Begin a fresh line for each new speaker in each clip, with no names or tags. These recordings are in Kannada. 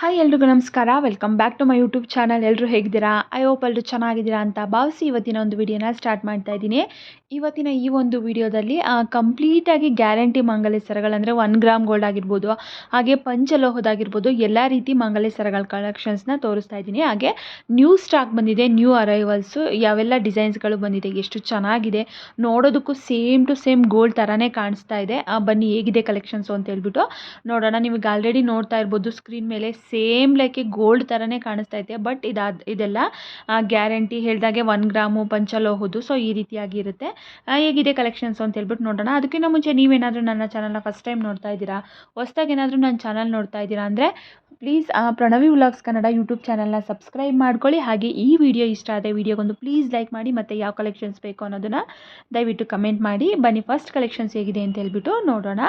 ಹಾಯ್ ಎಲ್ರಿಗೂ ನಮಸ್ಕಾರ. Welcome back to my YouTube channel ಎಲ್ಲರೂ ಹೇಗಿದ್ದೀರಾ? ಐ ಹೋಪ್ ಎಲ್ಲರೂ ಚೆನ್ನಾಗಿದ್ದೀರಾ ಅಂತ ಭಾವಿಸಿ ಇವತ್ತಿನ ಒಂದು ವಿಡಿಯೋನ ಸ್ಟಾರ್ಟ್ ಮಾಡ್ತಾ ಇದ್ದೀನಿ. ಇವತ್ತಿನ ಈ ಒಂದು ವಿಡಿಯೋದಲ್ಲಿ ಕಂಪ್ಲೀಟಾಗಿ ಗ್ಯಾರಂಟಿ ಮಂಗಲಿ ಸರಗಳಂದರೆ ಒನ್ ಗ್ರಾಮ್ ಗೋಲ್ಡ್ ಆಗಿರ್ಬೋದು, ಹಾಗೆ ಪಂಚಲೋಹದಾಗಿರ್ಬೋದು ಎಲ್ಲ ರೀತಿ ಮಂಗಲಿ ಸರಗಳ ಕಲೆಕ್ಷನ್ಸ್ನ ತೋರಿಸ್ತಾ ಇದ್ದೀನಿ. ಹಾಗೆ ನ್ಯೂ ಸ್ಟಾಕ್ ಬಂದಿದೆ ನ್ಯೂ ಅರೈವಲ್ಸು ಯಾವೆಲ್ಲ ಡಿಸೈನ್ಸ್ಗಳು ಬಂದಿದೆ, ಎಷ್ಟು ಚೆನ್ನಾಗಿದೆ, ನೋಡೋದಕ್ಕೂ ಸೇಮ್ ಟು ಸೇಮ್ ಗೋಲ್ಡ್ ಥರನೇ ಕಾಣಿಸ್ತಾ ಇದೆ. ಬನ್ನಿ ಹೇಗಿದೆ ಕಲೆಕ್ಷನ್ಸು ಅಂತ ಹೇಳ್ಬಿಟ್ಟು ನೋಡೋಣ. ನಿಮಗೆ ಆಲ್ರೆಡಿ ನೋಡ್ತಾ ಇರ್ಬೋದು ಸ್ಕ್ರೀನ್ ಮೇಲೆ ಸೇಮ್ ಲೈಕ್ ಗೋಲ್ಡ್ ಥರನೇ ಕಾಣಿಸ್ತಾ ಇದೆ ಬಟ್ ಇದಾದ, ಇದೆಲ್ಲ ಗ್ಯಾರಂಟಿ ಹೇಳಿದಾಗೆ ಒನ್ ಗ್ರಾಮು ಪಂಚಲೋಹದ್ದು ಸೊ ಈ ರೀತಿಯಾಗಿ ಇರುತ್ತೆ ಹೇಗಿದೆ ಕಲೆಕ್ಷನ್ಸ್ ಅಂತ ಹೇಳ್ಬಿಟ್ಟು ನೋಡೋಣ. ಅದಕ್ಕಿಂತ ಮುಂಚೆ ನೀವೇನಾದರೂ ನನ್ನ ಚಾನಲ್ನ ಫಸ್ಟ್ ಟೈಮ್ ನೋಡ್ತಾ ಇದ್ದೀರಾ? ಹೊಸ್ದಾಗಿ ಏನಾದರೂ ನನ್ನ ಚಾನಲ್ ನೋಡ್ತಾ ಇದ್ದೀರಾ ಅಂದರೆ, please Pranavi vlogs Kannada YouTube ಚಾನಲ್ನ ಸಬ್ಸ್ಕ್ರೈಬ್ ಮಾಡ್ಕೊಳ್ಳಿ. ಹಾಗೆ ಈ ವಿಡಿಯೋ ಇಷ್ಟ ಆದರೆ ವಿಡಿಯೋಗೊಂದು ಪ್ಲೀಸ್ ಲೈಕ್ ಮಾಡಿ, ಮತ್ತು ಯಾವ ಕಲೆಕ್ಷನ್ಸ್ ಬೇಕು ಅನ್ನೋದನ್ನು ದಯವಿಟ್ಟು ಕಮೆಂಟ್ ಮಾಡಿ. ಬನ್ನಿ ಫಸ್ಟ್ ಕಲೆಕ್ಷನ್ಸ್ ಹೇಗಿದೆ ಅಂತ ಹೇಳ್ಬಿಟ್ಟು ನೋಡೋಣ.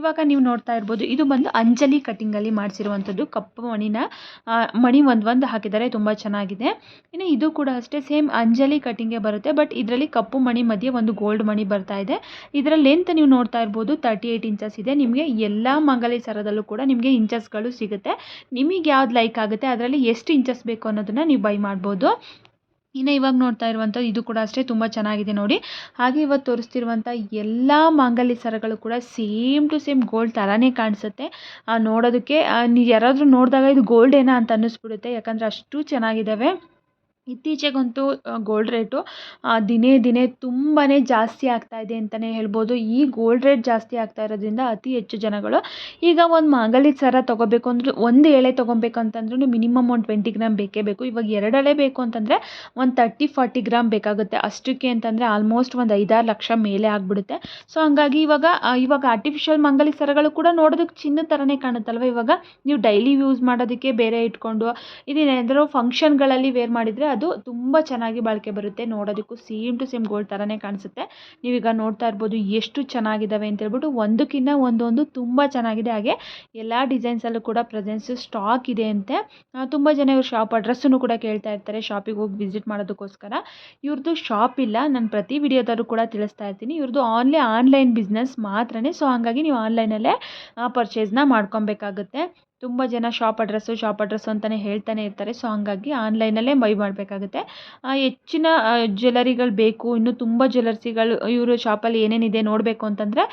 ಇವಾಗ ನೀವು ನೋಡ್ತಾ ಇರ್ಬೋದು, ಇದು ಬಂದು ಅಂಜಲಿ ಕಟಿಂಗಲ್ಲಿ ಮಾಡಿಸಿರುವಂಥದ್ದು ಕಪ್ಪು ಮಣಿನ ಮಣಿ ಒಂದು ಒಂದು ಹಾಕಿದ್ದಾರೆ ತುಂಬ ಚೆನ್ನಾಗಿದೆ. ಇನ್ನು ಇದು ಕೂಡ ಅಷ್ಟೇ ಸೇಮ್ ಅಂಜಲಿ ಕಟ್ಟಿಂಗೇ ಬರುತ್ತೆ, ಬಟ್ ಇದರಲ್ಲಿ ಕಪ್ಪು ಮಣಿ ಮಧ್ಯೆ ಒಂದು ಗೋಲ್ಡ್ ಮಣಿ ಬರ್ತಾ ಇದೆ. ಇದರ ಲೆಂತ್ ನೀವು ನೋಡ್ತಾ ಇರ್ಬೋದು ತರ್ಟಿ ಏಯ್ಟ್ ಇಂಚಸ್ ಇದೆ. ನಿಮಗೆ ಎಲ್ಲ ಮಂಗಲಿ ಸರದಲ್ಲೂ ಕೂಡ ನಿಮಗೆ ಇಂಚಸ್ಗಳು ಸಿಗುತ್ತೆ. ನಿಮಗೆ ಯಾವ್ದು ಲೈಕ್ ಆಗುತ್ತೆ, ಅದರಲ್ಲಿ ಎಷ್ಟು ಇಂಚಸ್ ಬೇಕು ಅನ್ನೋದನ್ನು ನೀವು ಬೈ ಮಾಡ್ಬೋದು. ಇನ್ನು ಇವಾಗ ನೋಡ್ತಾ ಇರುವಂಥದ್ದು ಇದು ಕೂಡ ಅಷ್ಟೇ, ತುಂಬ ಚೆನ್ನಾಗಿದೆ ನೋಡಿ. ಹಾಗೆ ಇವತ್ತು ತೋರಿಸ್ತಿರುವಂಥ ಎಲ್ಲ ಮಾಂಗಲ್ಯ ಸರಗಳು ಕೂಡ ಸೇಮ್ ಟು ಸೇಮ್ ಗೋಲ್ಡ್ ಥರನೇ ಕಾಣಿಸುತ್ತೆ. ನೋಡೋದಕ್ಕೆ ನೀವು ಯಾರಾದರೂ ನೋಡಿದಾಗ ಇದು ಗೋಲ್ಡ್ ಗೋಲ್ಡೇನಾ ಅಂತ ಅನ್ನಿಸ್ಬಿಡುತ್ತೆ. ಯಾಕಂದರೆ ಅಷ್ಟು ಚೆನ್ನಾಗಿದ್ದಾವೆ ಇತ್ತೀಚೆಗಂತೂ ಗೋಲ್ಡ್ ರೇಟು ದಿನೇ ದಿನೇ ತುಂಬಾ ಜಾಸ್ತಿ ಆಗ್ತಾ ಇದೆ ಅಂತಲೇ ಹೇಳ್ಬೋದು. ಈ ಗೋಲ್ಡ್ ರೇಟ್ ಜಾಸ್ತಿ ಆಗ್ತಾ ಇರೋದ್ರಿಂದ ಅತಿ ಹೆಚ್ಚು ಜನಗಳು ಈಗ ಒಂದು ಮಾಂಗಲ್ಯದ ಸರ ತೊಗೋಬೇಕು ಅಂದ್ರೆ ಒಂದು ಎಳೆ ತೊಗೊಬೇಕು ಅಂತಂದ್ರೂ ಮಿನಿಮಮ್ ಒಂದು ಟ್ವೆಂಟಿ ಗ್ರಾಮ್ ಬೇಕೇ ಬೇಕು. ಇವಾಗ ಎರಡು ಎಳೆ ಬೇಕು ಅಂತಂದರೆ ಒಂದು ತರ್ಟಿ ಫಾರ್ಟಿ ಗ್ರಾಮ್ ಬೇಕಾಗುತ್ತೆ. ಅಷ್ಟಕ್ಕೆ ಅಂತಂದರೆ ಆಲ್ಮೋಸ್ಟ್ ಒಂದು ಐದಾರು ಲಕ್ಷ ಮೇಲೆ ಆಗಿಬಿಡುತ್ತೆ. ಸೊ ಹಂಗಾಗಿ ಇವಾಗ ಇವಾಗ ಆರ್ಟಿಫಿಷಿಯಲ್ ಮಾಂಗಲ್ಯ ಸರಗಳು ಕೂಡ ನೋಡೋದಕ್ಕೆ ಚಿನ್ನದ ಥರನೇ ಕಾಣುತ್ತಲ್ವ? ಇವಾಗ ನೀವು ಡೈಲಿ ಯೂಸ್ ಮಾಡೋದಕ್ಕೆ ಬೇರೆ ಇಟ್ಕೊಂಡು, ಇದೇನಾದರೂ ಫಂಕ್ಷನ್ಗಳಲ್ಲಿ ವೇರ್ ಮಾಡಿದರೆ ಅದು ತುಂಬ ಚೆನ್ನಾಗಿ ಬಾಳಿಕೆ ಬರುತ್ತೆ. ನೋಡೋದಕ್ಕೂ ಸೇಮ್ ಟು ಸೇಮ್ ಗೋಲ್ಡ್ ಥರನೇ ಕಾಣಿಸುತ್ತೆ. ನೀವೀಗ ನೋಡ್ತಾ ಇರ್ಬೋದು ಎಷ್ಟು ಚೆನ್ನಾಗಿದ್ದಾವೆ ಅಂತ ಹೇಳ್ಬಿಟ್ಟು ಒಂದಕ್ಕಿಂತ ಒಂದೊಂದು ತುಂಬ ಚೆನ್ನಾಗಿದೆ. ಹಾಗೆ ಎಲ್ಲ ಡಿಸೈನ್ಸಲ್ಲೂ ಕೂಡ ಪ್ರೆಸೆನ್ಸು ಸ್ಟಾಕ್ ಇದೆ ಅಂತೆ. ತುಂಬ ಜನ ಇವ್ರ ಶಾಪ್ ಅಡ್ರೆಸ್ಸನ್ನು ಕೂಡ ಕೇಳ್ತಾ ಇರ್ತಾರೆ ಶಾಪಿಗೆ ಹೋಗಿ ವಿಸಿಟ್ ಮಾಡೋದಕ್ಕೋಸ್ಕರ. ಇವ್ರದ್ದು ಶಾಪ್ ಇಲ್ಲ, ನಾನು ಪ್ರತಿ ವಿಡಿಯೋದಲ್ಲೂ ಕೂಡ ತಿಳಿಸ್ತಾ ಇರ್ತೀನಿ. ಇವ್ರದ್ದು ಆನ್ಲಿ ಆನ್ಲೈನ್ ಬಿಸ್ನೆಸ್ ಮಾತ್ರನೇ. ಸೊ ಹಾಗಾಗಿ ನೀವು ಆನ್ಲೈನಲ್ಲೇ ಪರ್ಚೇಸ್ನ ಮಾಡ್ಕೊಬೇಕಾಗುತ್ತೆ. ತುಂಬ ಜನ ಶಾಪ್ ಅಡ್ರೆಸ್ಸು ಶಾಪ್ ಅಡ್ರೆಸ್ಸು ಅಂತಲೇ ಹೇಳ್ತಾನೆ ಇರ್ತಾರೆ. ಸೊ ಹಾಗಾಗಿ ಆನ್ಲೈನಲ್ಲೇ ಬೈ ಮಾಡಬೇಕಾಗುತ್ತೆ. ಹೆಚ್ಚಿನ ಜ್ಯುವೆಲರಿಗಳು ಬೇಕು, ಇನ್ನೂ ತುಂಬ ಜ್ಯುವೆಲರ್ಸಿಗಳು ಇವರು ಶಾಪಲ್ಲಿ ಏನೇನಿದೆ ನೋಡಬೇಕು ಅಂತಂದರೆ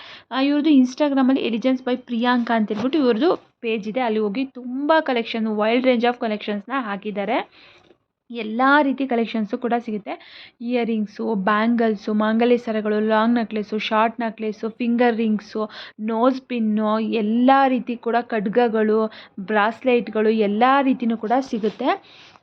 ಇವ್ರದ್ದು ಇನ್ಸ್ಟಾಗ್ರಾಮಲ್ಲಿ ಎಲಿಜೆನ್ಸ್ ಬೈ ಪ್ರಿಯಾಂಕಾ ಅಂತ ಹೇಳ್ಬಿಟ್ಟು ಇವ್ರದ್ದು ಪೇಜ್ ಇದೆ. ಅಲ್ಲಿ ಹೋಗಿ ತುಂಬ ಕಲೆಕ್ಷನ್ ವೈಲ್ಡ್ ರೇಂಜ್ ಆಫ್ ಕಲೆಕ್ಷನ್ಸ್ನ ಹಾಕಿದ್ದಾರೆ. ಎಲ್ಲ ರೀತಿ ಕಲೆಕ್ಷನ್ಸು ಕೂಡ ಸಿಗುತ್ತೆ. ಇಯರಿಂಗ್ಸು ಬ್ಯಾಂಗಲ್ಸು ಮಾಂಗಲ್ಯ ಸರಗಳು long necklace short necklace finger rings nose pin ಎಲ್ಲ ರೀತಿ ಕೂಡ ಖಡ್ಗಗಳು ಬ್ರಾಸ್ಲೈಟ್ಗಳು ಎಲ್ಲ ರೀತಿಯೂ ಕೂಡ ಸಿಗುತ್ತೆ.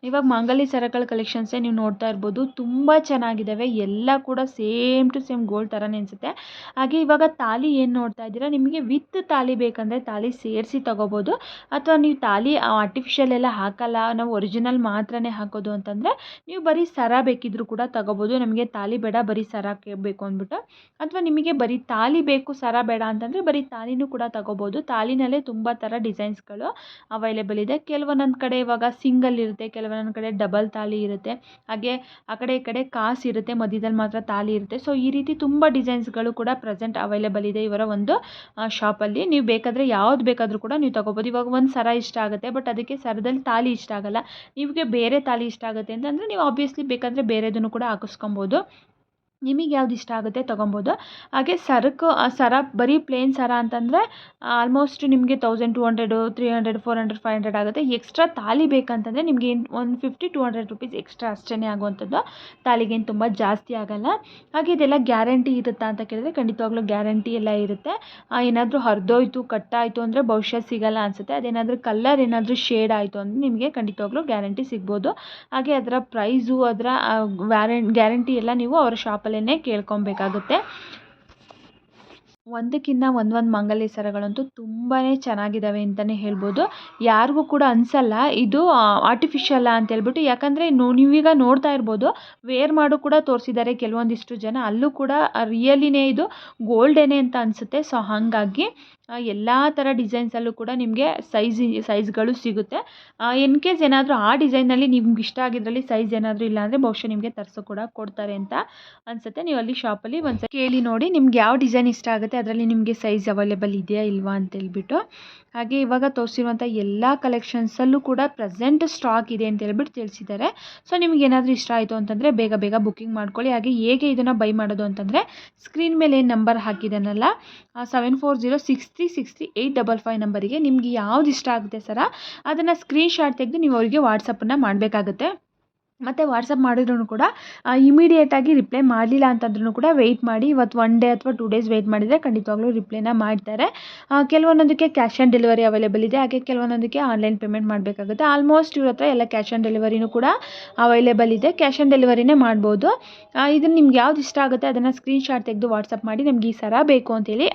ಇವಾಗ ಮಾಂಗಲ್ಯ ಸರಗಳ ಕಲೆಕ್ಷನ್ಸೇ ನೀವು ನೋಡ್ತಾ ಇರ್ಬೋದು, ತುಂಬ ಚೆನ್ನಾಗಿದ್ದಾವೆ ಎಲ್ಲ ಕೂಡ ಸೇಮ್ ಟು ಸೇಮ್ ಗೋಲ್ಡ್ ಥರನೇ ಅನಿಸುತ್ತೆ. ಹಾಗೆ ಇವಾಗ ತಾಲಿ ಏನು ನೋಡ್ತಾ ಇದ್ದೀರಾ? ನಿಮಗೆ ವಿತ್ ತಾಲಿ ಬೇಕಂದರೆ ತಾಲಿ ಸೇರಿಸಿ ತೊಗೋಬೋದು. ಅಥವಾ ನೀವು ತಾಲಿ ಆರ್ಟಿಫಿಷಿಯಲ್ ಎಲ್ಲ ಹಾಕಲ್ಲ, ನಾವು ಒರಿಜಿನಲ್ ಮಾತ್ರನೇ ಹಾಕೋದು ಅಂತಂದರೆ ನೀವು ಬರೀ ಸರ ಬೇಕಿದ್ರೂ ಕೂಡ ತಗೋಬೋದು. ನಮಗೆ ತಾಲಿ ಬೇಡ, ಬರೀ ಸರ ಬೇಕು ಅಂದ್ಬಿಟ್ಟು. ಅಥವಾ ನಿಮಗೆ ಬರೀ ತಾಲಿ ಬೇಕು, ಸರ ಬೇಡ ಅಂತಂದರೆ ಬರೀ ತಾಲಿನೂ ಕೂಡ ತಗೋಬೋದು. ತಾಲಿನಲ್ಲೇ ತುಂಬ ಥರ ಡಿಸೈನ್ಸ್ಗಳು ಅವೈಲೇಬಲ್ ಇದೆ. ಕೆಲವೊಂದೊಂದು ಕಡೆ ಇವಾಗ ಸಿಂಗಲ್ ಇರುತ್ತೆ ಕೆಲವೊಂದೊಂದು ಕಡೆ ಡಬಲ್ ತಾಳಿ ಇರುತ್ತೆ. ಹಾಗೆ ಆ ಕಡೆ ಈ ಕಡೆ ಕಾಸು ಇರುತ್ತೆ, ಮಧ್ಯದಲ್ಲಿ ಮಾತ್ರ ತಾಳಿ ಇರುತ್ತೆ. ಸೊ ಈ ರೀತಿ ತುಂಬ ಡಿಸೈನ್ಸ್ಗಳು ಕೂಡ ಪ್ರೆಸೆಂಟ್ ಅವೈಲೇಬಲ್ ಇದೆ ಇವರ ಒಂದು ಶಾಪಲ್ಲಿ ನೀವು ಬೇಕಾದರೆ ಯಾವ್ದು ಬೇಕಾದರೂ ಕೂಡ ನೀವು ತೊಗೋಬೋದು. ಇವಾಗ ಒಂದು ಸರ ಇಷ್ಟ ಆಗುತ್ತೆ ಬಟ್ ಅದಕ್ಕೆ ಸರದಲ್ಲಿ ತಾಳಿ ಇಷ್ಟ ಆಗಲ್ಲ. ನಿಮಗೆ ಬೇರೆ ತಾಳಿ ಇಷ್ಟ ಆಗುತ್ತೆ ಅಂತಂದರೆ ನೀವು ಆಬ್ವಿಯಸ್ಲಿ ಬೇಕಾದರೆ ಬೇರೆದನ್ನು ಕೂಡ ಹಾಕಿಸ್ಕೊಬೋದು. ನಿಮಗೆ ಯಾವ್ದು ಇಷ್ಟ ಆಗುತ್ತೆ ತೊಗೊಬೋದು. ಹಾಗೆ ಸರಕು ಸರ ಬರೀ ಪ್ಲೇನ್ ಸರ ಅಂತಂದರೆ ಆಲ್ಮೋಸ್ಟ್ ನಿಮಗೆ thousand two hundred three hundred four hundred five hundred ಆಗುತ್ತೆ. ಎಕ್ಸ್ಟ್ರಾ ತಾಲಿ ಬೇಕಂತಂದರೆ ನಿಮಗೆ one fifty two hundred rupees extra ಅಷ್ಟೇ ಆಗುವಂಥದ್ದು. ತಾಲಿಗೇನು ತುಂಬ ಜಾಸ್ತಿ ಆಗಲ್ಲ. ಹಾಗೆ ಇದೆಲ್ಲ ಗ್ಯಾರಂಟಿ ಇರುತ್ತಾ ಅಂತ ಕೇಳಿದ್ರೆ ಖಂಡಿತವಾಗ್ಲೂ ಗ್ಯಾರಂಟಿ ಎಲ್ಲ ಇರುತ್ತೆ. ಏನಾದರೂ ಹರಿದೋಯ್ತು, ಕಟ್ಟಾಯಿತು ಅಂದರೆ ಬಹುಶಃ ಸಿಗಲ್ಲ ಅನಿಸುತ್ತೆ. ಅದೇನಾದರೂ ಕಲರ್ ಏನಾದರೂ ಶೇಡ್ ಆಯಿತು ಅಂದರೆ ನಿಮಗೆ ಖಂಡಿತವಾಗ್ಲೂ ಗ್ಯಾರಂಟಿ ಸಿಗ್ಬೋದು. ಹಾಗೆ ಅದರ ಪ್ರೈಸು ಅದರ ವ್ಯಾರಂಟ್ ಗ್ಯಾರಂಟಿ ಎಲ್ಲ ನೀವು ಅವರ ಶಾಪಲ್ಲೇ ಕೇಳ್ಕೊಬೇಕಾಗುತ್ತೆ. ಒಂದಕ್ಕಿಂತ ಒಂದೊಂದು ಮಂಗಲ್ಯ ಸರಗಳಂತೂ ತುಂಬಾ ಚೆನ್ನಾಗಿದ್ದಾವೆ ಅಂತಲೇ ಹೇಳ್ಬೋದು. ಯಾರಿಗೂ ಕೂಡ ಅನಿಸಲ್ಲ, ಇದು ಆರ್ಟಿಫಿಷಿಯಲ್ಲ ಅಂತ ಹೇಳ್ಬಿಟ್ಟು. ಯಾಕಂದರೆ ನೋ, ನೀವೀಗ ನೋಡ್ತಾ ಇರ್ಬೋದು ವೇರ್ ಮಾಡು ಕೂಡ ತೋರಿಸಿದ್ದಾರೆ ಕೆಲವೊಂದಿಷ್ಟು ಜನ. ಅಲ್ಲೂ ಕೂಡ ರಿಯಲಿನೇ ಇದು ಗೋಲ್ಡೇನೆ ಅಂತ ಅನಿಸುತ್ತೆ. ಸೊ ಹಾಗಾಗಿ ಎಲ್ಲ ಥರ ಡಿಸೈನ್ಸಲ್ಲೂ ಕೂಡ ನಿಮಗೆ ಸೈಜ್ ಸೈಜ್ಗಳು ಸಿಗುತ್ತೆ. ಇನ್ ಕೇಸ್ ಏನಾದರೂ ಆ ಡಿಸೈನಲ್ಲಿ ನಿಮ್ಗೆ ಇಷ್ಟ ಆಗಿದ್ರಲ್ಲಿ ಸೈಜ್ ಏನಾದರೂ ಇಲ್ಲ ಅಂದರೆ ಬಹುಶಃ ನಿಮಗೆ ತರಿಸೋ ಕೂಡ ಕೊಡ್ತಾರೆ ಅಂತ ಅನಿಸುತ್ತೆ. ನೀವು ಅಲ್ಲಿ ಶಾಪಲ್ಲಿ ಒಂದು ಕೇಳಿ ನೋಡಿ ನಿಮ್ಗೆ ಯಾವ ಡಿಸೈನ್ ಇಷ್ಟ ಆಗುತ್ತೆ, ಅದರಲ್ಲಿ ನಿಮಗೆ ಸೈಜ್ ಅವೈಲೇಬಲ್ ಇದೆಯಾ ಇಲ್ವಾ ಅಂತ ಹೇಳ್ಬಿಟ್ಟು. ಹಾಗೆ ಇವಾಗ ತೋರಿಸಿರುವಂಥ ಎಲ್ಲ ಕಲೆಕ್ಷನ್ಸಲ್ಲೂ ಕೂಡ ಪ್ರೆಸೆಂಟ್ ಸ್ಟಾಕ್ ಇದೆ ಅಂತ ಹೇಳ್ಬಿಟ್ಟು ತಿಳಿಸಿದ್ದಾರೆ. ಸೊ ನಿಮ್ಗೆ ಏನಾದರೂ ಇಷ್ಟ ಆಯಿತು ಅಂತಂದರೆ ಬೇಗ ಬೇಗ ಬುಕ್ಕಿಂಗ್ ಮಾಡ್ಕೊಳ್ಳಿ. ಹಾಗೆ ಹೇಗೆ ಇದನ್ನು ಬೈ ಮಾಡೋದು ಅಂತಂದರೆ ಸ್ಕ್ರೀನ್ ಮೇಲೆ ಏನು number ಹಾಕಿದ್ದಾನಲ್ಲ seven four zero six three six three eight double five ನಂಬರಿಗೆ ನಿಮಗೆ ಯಾವ್ದು ಇಷ್ಟ ಆಗುತ್ತೆ ಸರ, ಅದನ್ನು ಸ್ಕ್ರೀನ್ಶಾಟ್ ತೆಗೆದು ನೀವು ಅವರಿಗೆ ವಾಟ್ಸಪ್ಪನ್ನು ಮಾಡಬೇಕಾಗುತ್ತೆ. ಮತ್ತು ವಾಟ್ಸಪ್ ಮಾಡಿದ್ರೂ ಕೂಡ ಇಮಿಡಿಯೇಟಾಗಿ ರಿಪ್ಲೈ ಮಾಡಲಿಲ್ಲ ಅಂತಂದ್ರೂ ಕೂಡ ವೆಯ್ಟ್ ಮಾಡಿ ಇವತ್ತು ಒನ್ ಡೇ ಅಥವಾ ಟೂ ಡೇಸ್ ವೆಯ್ಟ್ ಮಾಡಿದರೆ ಖಂಡಿತವಾಗ್ಲೂ ರಿಪ್ಲೈನ ಮಾಡ್ತಾರೆ. ಕೆಲವೊಂದಕ್ಕೆ ಕ್ಯಾಶ್ ಆನ್ ಡೆಲಿವರಿ ಅವೈಲೇಬಲ್ ಇದೆ, ಹಾಗೆ ಕೆಲವೊಂದೊಂದಕ್ಕೆ ಆನ್ಲೈನ್ ಪೇಮೆಂಟ್ ಮಾಡಬೇಕಾಗುತ್ತೆ. ಆಲ್ಮೋಸ್ಟ್ ಇವ್ರ ಹತ್ರ ಎಲ್ಲ ಕ್ಯಾಶ್ ಆನ್ ಡೆಲಿವರಿನೂ ಕೂಡ ಅವೈಲೇಬಲ್ ಇದೆ. ಕ್ಯಾಶ್ ಆನ್ ಡೆಲಿವರಿನೇ ಮಾಡ್ಬೋದು. ಇದನ್ನು ನಿಮ್ಗೆ ಯಾವ್ದು ಇಷ್ಟ ಆಗುತ್ತೆ ಅದನ್ನು ಸ್ಕ್ರೀನ್ಶಾಟ್ ತೆಗೆದು ವಾಟ್ಸಪ್ ಮಾಡಿ, ನಮ್ಗೆ ಈ ಸರ ಬೇಕು ಅಂತೇಳಿ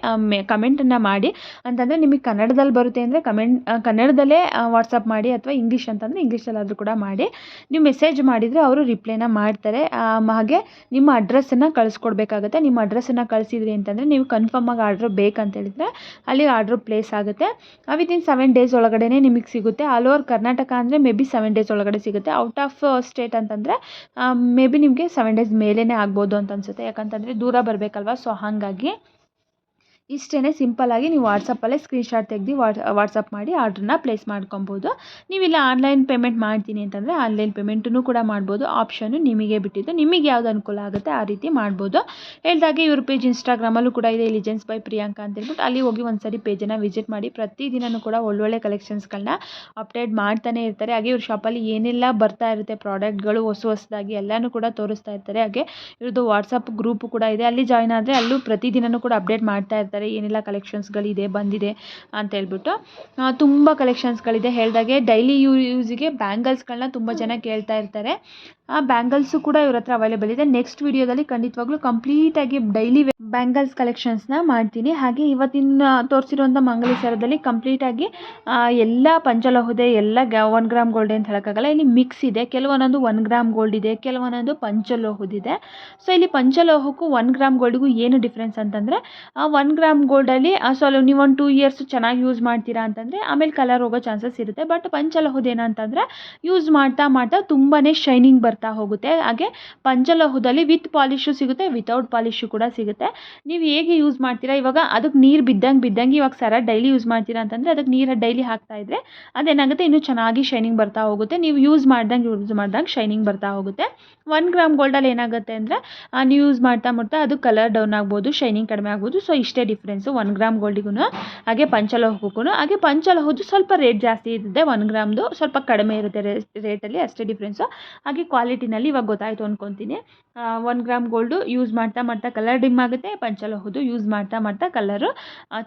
ಕಮೆಂಟನ್ನು ಮಾಡಿ. ಅಂತಂದರೆ ನಿಮಗೆ ಕನ್ನಡದಲ್ಲಿ ಬರುತ್ತೆ ಅಂದರೆ ಕಮೆಂಟ್ ಕನ್ನಡದಲ್ಲೇ ವಾಟ್ಸಪ್ ಮಾಡಿ ಅಥವಾ ಇಂಗ್ಲೀಷ್ ಅಂತಂದರೆ ಇಂಗ್ಲೀಷಲ್ಲಾದರೂ ಕೂಡ ಮಾಡಿ. ನೀವು ಮೆಸೇಜ್ ಮಾಡಿದರೆ ಅವರು ರಿಪ್ಲೈನ ಮಾಡ್ತಾರೆ. ಹಾಗೆ ನಿಮ್ಮ ಅಡ್ರೆಸ್ಸನ್ನು ಕಳಿಸ್ಕೊಡ್ಬೇಕಾಗತ್ತೆ. ನಿಮ್ಮ ಅಡ್ರೆಸ್ಸನ್ನು ಕಳಿಸಿದ್ರಿ ಅಂತಂದರೆ ನೀವು ಕನ್ಫರ್ಮಾಗಿ ಆರ್ಡ್ರ್ ಬೇಕಂತ ಹೇಳಿದ್ರೆ ಅಲ್ಲಿ ಆರ್ಡ್ರ್ ಪ್ಲೇಸ್ ಆಗುತ್ತೆ. ವಿತಿನ್ ಸೆವೆನ್ ಡೇಸ್ ಒಳಗಡೆ ನಿಮಗೆ ಸಿಗುತ್ತೆ. ಆಲ್ ಓವರ್ ಕರ್ನಾಟಕ ಅಂದರೆ ಮೇ ಬಿ ಸೆವೆನ್ ಡೇಸ್ ಒಳಗಡೆ ಸಿಗುತ್ತೆ. ಔಟ್ ಆಫ್ ಸ್ಟೇಟ್ ಅಂತಂದರೆ ಮೇ ಬಿ ನಿಮಗೆ ಸೆವೆನ್ ಡೇಸ್ ಮೇಲೇ ಆಗ್ಬೋದು ಅಂತ ಅನಿಸುತ್ತೆ. ಯಾಕಂತಂದರೆ ದೂರ ಬರಬೇಕಲ್ವಾ? ಸೊ ಹಾಗಾಗಿ ಇಷ್ಟೇ ಸಿಂಪಲ್ಲಾಗಿ ನೀವು ವಾಟ್ಸಪ್ಪಲ್ಲೇ ಸ್ಕ್ರೀನ್ಶಾಟ್ ತೆಗೆದು ವಾಟ್ಸಪ್ ಮಾಡಿ ಆರ್ಡ್ರನ್ನ ಪ್ಲೇಸ್ ಮಾಡ್ಕೊಬೋದು. ನೀವಿಲ್ಲ ಆನ್ಲೈನ್ ಪೇಮೆಂಟ್ ಮಾಡ್ತೀನಿ ಅಂತಂದರೆ ಆನ್ಲೈನ್ ಪೇಮೆಂಟನ್ನು ಕೂಡ ಮಾಡ್ಬೋದು. ಆಪ್ಷನ್ನು ನಿಮಗೆ ಬಿಟ್ಟಿದ್ದು, ನಿಮಗೆ ಯಾವ್ದು ಅನುಕೂಲ ಆಗುತ್ತೆ ಆ ರೀತಿ ಮಾಡ್ಬೋದು. ಹೇಳ್ದಾಗೆ ಇವ್ರ ಪೇಜ್ ಇನ್ಸ್ಟಾಗ್ರಾಮಲ್ಲೂ ಕೂಡ ಇದೆ ಲಿಜೆನ್ಸ್ ಬೈ ಪ್ರಿಯಾಂಕಾ ಅಂತ ಹೇಳ್ಬಿಟ್ಟು ಅಲ್ಲಿ ಹೋಗಿ ಒಂದು ಸರಿ ಪೇಜನ್ನು ವಿಸಿಟ್ ಮಾಡಿ ಪ್ರತಿದಿನವೂ ಕೂಡ ಒಳ್ಳೊಳ್ಳೆ ಕಲೆಕ್ಷನ್ಸ್ಗಳನ್ನ ಅಪ್ಡೇಟ್ ಮಾಡ್ತಾನೆ ಇರ್ತಾರೆ. ಹಾಗೆ ಇವ್ರ ಶಾಪಲ್ಲಿ ಏನೆಲ್ಲ ಬರ್ತಾ ಇರುತ್ತೆ ಪ್ರಾಡಕ್ಟ್ಗಳು ಹೊಸ ಹೊಸದಾಗಿ ಎಲ್ಲನೂ ಕೂಡ ತೋರಿಸ್ತಾ ಇರ್ತಾರೆ. ಹಾಗೆ ಇವ್ರದ್ದು ವಾಟ್ಸಪ್ ಗ್ರೂಪ್ ಕೂಡ ಇದೆ. ಅಲ್ಲಿ ಜಾಯ್ನ್ ಆದರೆ ಅಲ್ಲೂ ಪ್ರತಿದಿನವೂ ಕೂಡ ಅಪ್ಡೇಟ್ ಮಾಡ್ತಾ ಇರ್ತಾರೆ. ಏನೆಲ್ಲ ಕಲೆಕ್ಷನ್ಸ್ಗಳಿದೆ ಬಂದಿದೆ ಅಂತ ಹೇಳ್ಬಿಟ್ಟು ತುಂಬ ಕಲೆಕ್ಷನ್ಸ್ಗಳಿದೆ ಹೇಳ್ದಾಗೆ ಡೈಲಿ ಯೂ ಯೂಸಿಗೆ ಬ್ಯಾಂಗಲ್ಸ್ಗಳನ್ನ ತುಂಬ ಜನ ಕೇಳ್ತಾ ಇರ್ತಾರೆ. ಆ ಬ್ಯಾಂಗಲ್ಸು ಕೂಡ ಇವ್ರ ಹತ್ರ ಅವೈಲೇಬಲ್ ಇದೆ. ನೆಕ್ಸ್ಟ್ ವಿಡಿಯೋದಲ್ಲಿ ಖಂಡಿತವಾಗ್ಲೂ ಕಂಪ್ಲೀಟಾಗಿ ಡೈಲಿ ಬ್ಯಾಂಗಲ್ಸ್ ಕಲೆಕ್ಷನ್ಸ್ನ ಮಾಡ್ತೀನಿ. ಹಾಗೆ ಇವತ್ತಿನ ತೋರಿಸಿರುವಂಥ ಮಂಗಲಿ ಸರದಲ್ಲಿ ಕಂಪ್ಲೀಟಾಗಿ ಎಲ್ಲ ಪಂಚಲೋಹದೆ, ಎಲ್ಲ ಒನ್ ಗ್ರಾಮ್ ಗೋಲ್ಡ್ ಅಂತ ಹೇಳೋಕ್ಕಾಗಲ್ಲ ಇಲ್ಲಿ ಮಿಕ್ಸ್ ಇದೆ. ಕೆಲವೊಂದೊಂದು ಒನ್ ಗ್ರಾಮ್ ಗೋಲ್ಡ್ ಇದೆ, ಕೆಲವೊಂದೊಂದು ಪಂಚಲೋಹದಿದೆ. ಸೊ ಇಲ್ಲಿ ಪಂಚಲೋಹಕ್ಕೂ ಒನ್ ಗ್ರಾಮ್ ಗೋಲ್ಡ್ಗೂ ಏನು ಡಿಫ್ರೆನ್ಸ್ ಅಂತಂದರೆ ಒನ್ ಗ್ರಾಮ್ ಗೋಲ್ಡಲ್ಲಿ ಸ್ವಲ್ಪ ನೀವು ಒಂದು ಟೂ ಇಯರ್ಸ್ ಚೆನ್ನಾಗಿ ಯೂಸ್ ಮಾಡ್ತೀರಾ ಅಂತಂದರೆ, ಆಮೇಲೆ ಕಲರ್ ಹೋಗೋ ಚಾನ್ಸಸ್ ಇರುತ್ತೆ. ಬಟ್ ಪಂಚಲೋಹದ ಏನಂತಂದರೆ ಯೂಸ್ ಮಾಡ್ತಾ ಮಾಡ್ತಾ ತುಂಬಾ ಶೈನಿಂಗ್ ಬರ್ತಾ ಹೋಗುತ್ತೆ. ಹಾಗೆ ಪಂಚಲೋಹದಲ್ಲಿ ವಿತ್ ಪಾಲಿಶು ಸಿಗುತ್ತೆ ವಿತೌಟ್ ಪಾಲಿಶು ಕೂಡ ಸಿಗುತ್ತೆ. ನೀವು ಹೇಗೆ ಯೂಸ್ ಮಾಡ್ತೀರಾ? ಇವಾಗ ಅದಕ್ಕೆ ನೀರು ಬಿದ್ದಂಗೆ ಬಿದ್ದಂಗೆ ಇವಾಗ ಸರ ಡೈಲಿ ಯೂಸ್ ಮಾಡ್ತೀರಾ ಅಂತಂದರೆ ಅದಕ್ಕೆ ನೀರು ಡೈಲಿ ಹಾಕ್ತಾ ಇದ್ದರೆ ಅದೇನಾಗುತ್ತೆ ಇನ್ನೂ ಚೆನ್ನಾಗಿ ಶೈನಿಂಗ್ ಬರ್ತಾ ಹೋಗುತ್ತೆ. ನೀವು ಯೂಸ್ ಮಾಡ್ದಂಗೆ ಯೂಸ್ ಮಾಡ್ದಂಗೆ ಶೈನಿಂಗ್ ಬರ್ತಾ ಹೋಗುತ್ತೆ. ಒನ್ ಗ್ರಾಮ್ ಗೋಲ್ಡಲ್ಲಿ ಏನಾಗುತ್ತೆ ಅಂದರೆ ನೀವು ಯೂಸ್ ಮಾಡ್ತಾ ಮಾಡ್ತಾ ಅದು ಕಲರ್ ಡೌನ್ ಆಗ್ಬೋದು ಶೈನಿಂಗ್ ಕಡಿಮೆ ಆಗ್ಬೋದು. ಸೊ ಇಷ್ಟೇ ಡಿಫ್ರೆನ್ಸು ಒನ್ ಗ್ರಾಮ್ ಗೋಲ್ಡಿಗೂ ಹಾಗೆ ಪಂಚಲೋಹಕ್ಕೂ ಹಾಗೆ ಪಂಚಲೋಹದ್ದು ಸ್ವಲ್ಪ ರೇಟ್ ಜಾಸ್ತಿ ಇರುತ್ತೆ ಒನ್ ಗ್ರಾಮ್ದು ಸ್ವಲ್ಪ ಕಡಿಮೆ ಇರುತ್ತೆ ರೇಟಲ್ಲಿ ಅಷ್ಟೇ ಡಿಫ್ರೆನ್ಸು ಹಾಗೆ ಕ್ವಾಲಿಟಿನಲ್ಲಿ ಇವಾಗ ಗೊತ್ತಾಯಿತು ಅಂದ್ಕೊತೀನಿ ಒನ್ ಗ್ರಾಮ್ ಗೋಲ್ಡು ಯೂಸ್ ಮಾಡ್ತಾ ಮಾಡ್ತಾ ಕಲರ್ ಡಿಮ್ ಆಗುತ್ತೆ, ಪಂಚಲೋಹದ್ದು ಯೂಸ್ ಮಾಡ್ತಾ ಮಾಡ್ತಾ ಕಲರು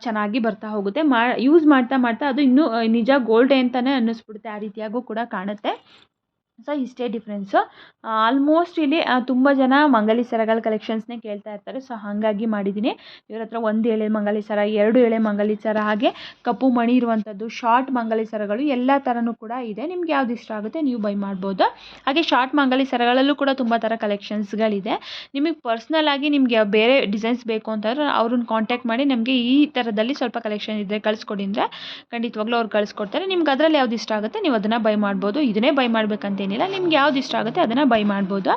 ಚೆನ್ನಾಗಿ ಬರ್ತಾ ಹೋಗುತ್ತೆ. ಮಾ ಯೂಸ್ ಮಾಡ್ತಾ ಮಾಡ್ತಾ ಅದು ಇನ್ನೂ ನಿಜ ಗೋಲ್ಡೇ ಅಂತಲೇ ಅನ್ನಿಸ್ಬಿಡುತ್ತೆ, ಆ ರೀತಿಯಾಗೂ ಕೂಡ ಕಾಣುತ್ತೆ. ಸೊ ಇಷ್ಟೇ ಡಿಫ್ರೆನ್ಸು ಆಲ್ಮೋಸ್ಟ್ ಇಲ್ಲಿ ತುಂಬ ಜನ ಮಂಗಲಿ ಸರಗಳ ಕಲೆಕ್ಷನ್ಸ್ನೇ ಕೇಳ್ತಾ ಇರ್ತಾರೆ. ಸೊ ಹಾಗಾಗಿ ಮಾಡಿದ್ದೀನಿ ಇವ್ರ ಹತ್ರ ಒಂದು ಎಳೆ ಮಂಗಲಿ ಸರ, ಎರಡು ಎಳೆ ಮಂಗಲಿ ಸರ, ಹಾಗೆ ಕಪ್ಪು ಮಣಿ ಇರುವಂಥದ್ದು ಶಾರ್ಟ್ ಮಂಗಲಿ ಸರಗಳು, ಎಲ್ಲ ಥರನೂ ಕೂಡ ಇದೆ. ನಿಮ್ಗೆ ಯಾವ್ದು ಇಷ್ಟ ಆಗುತ್ತೆ ನೀವು ಬೈ ಮಾಡ್ಬೋದು. ಹಾಗೆ ಶಾರ್ಟ್ ಮಂಗಲಿ ಸರಗಳಲ್ಲೂ ಕೂಡ ತುಂಬ ಥರ ಕಲೆಕ್ಷನ್ಸ್ಗಳಿದೆ ನಿಮಗೆ ಪರ್ಸ್ನಲ್ ಆಗಿ ನಿಮಗೆ ಬೇರೆ ಡಿಸೈನ್ಸ್ ಬೇಕು ಅಂತಂದ್ರೆ ಅವ್ರನ್ನ ಕಾಂಟ್ಯಾಕ್ಟ್ ಮಾಡಿ ನಮಗೆ ಈ ಥರದಲ್ಲಿ ಸ್ವಲ್ಪ ಕಲೆಕ್ಷನ್ ಇದ್ದರೆ ಕಳಿಸ್ಕೊಡಿ ಅಂದರೆ ಖಂಡಿತವಾಗ್ಲೂ ಅವ್ರು ಕಳಿಸ್ಕೊಡ್ತಾರೆ. ನಿಮ್ಗೆ ಅದರಲ್ಲಿ ಯಾವ್ದು ಇಷ್ಟ ಆಗುತ್ತೆ ನೀವು ಅದನ್ನು ಬೈ ಮಾಡ್ಬೋದು. ಇದನ್ನೇ ಬೈ ಮಾಡ್ಬೇಕಂತೇನಿಲ್ಲ ನಿಮ್ಗೆ ಯಾವ್ದು ಇಷ್ಟ ಆಗುತ್ತೆ ಅದನ್ನ ಬೈ ಮಾಡ್ಬೋದು.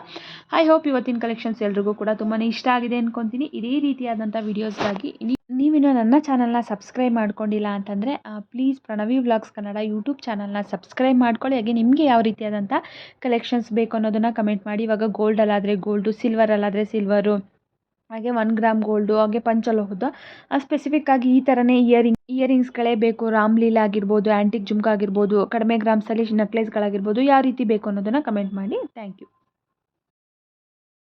ಐ ಹೋಪ್ ಇವತ್ತಿನ ಕಲೆಕ್ಷನ್ಸ್ ಎಲ್ರಿಗೂ ಕೂಡ ತುಂಬಾನೇ ಇಷ್ಟ ಆಗಿದೆ ಅನ್ಕೊಂತೀನಿ. ಇದೇ ರೀತಿಯಾದಂಥ ವೀಡಿಯೋಸ್ಗಾಗಿ ನೀವಿನ್ನೂ ನನ್ನ ಚಾನಲ್ನ ಸಬ್ಸ್ಕ್ರೈಬ್ ಮಾಡ್ಕೊಂಡಿಲ್ಲ ಅಂತಂದರೆ please Pranavi vlogs Kannada YouTube ಚಾನಲ್ನ ಸಬ್ಸ್ಕ್ರೈಬ್ ಮಾಡ್ಕೊಳ್ಳಿ. ಹಾಗೆ ನಿಮಗೆ ಯಾವ ರೀತಿಯಾದಂಥ ಕಲೆಕ್ಷನ್ಸ್ ಬೇಕು ಅನ್ನೋದನ್ನು ಕಮೆಂಟ್ ಮಾಡಿ. ಇವಾಗ ಗೋಲ್ಡಲ್ಲಾದರೆ ಗೋಲ್ಡು ಸಿಲ್ವರಲ್ಲಾದರೆ ಸಿಲ್ವರು ಹಾಗೆ ಒನ್ ಗ್ರಾಮ್ ಗೋಲ್ಡು ಹಾಗೆ ಪಂಚಲೋಹದ. ಸ್ಪೆಸಿಫಿಕ್ ಆಗಿ ಈ ಥರನೇ ಇಯರಿಂಗ್ ಇಯರಿಂಗ್ಸ್ಗಳೇ ಬೇಕು. ರಾಮ್ಲೀಲಾ ಆಗಿರ್ಬೋದು ಆ್ಯಂಟಿಕ್ ಜುಮ್ಕಾ ಆಗಿರ್ಬೋದು, ಕಡಿಮೆ ಗ್ರಾಮ್ಸಲ್ಲಿ ನೆಕ್ಲೆಸ್ಗಳಾಗಿರ್ಬೋದು ಯಾವ ರೀತಿ ಬೇಕು ಅನ್ನೋದನ್ನು ಕಮೆಂಟ್ ಮಾಡಿ. Thank you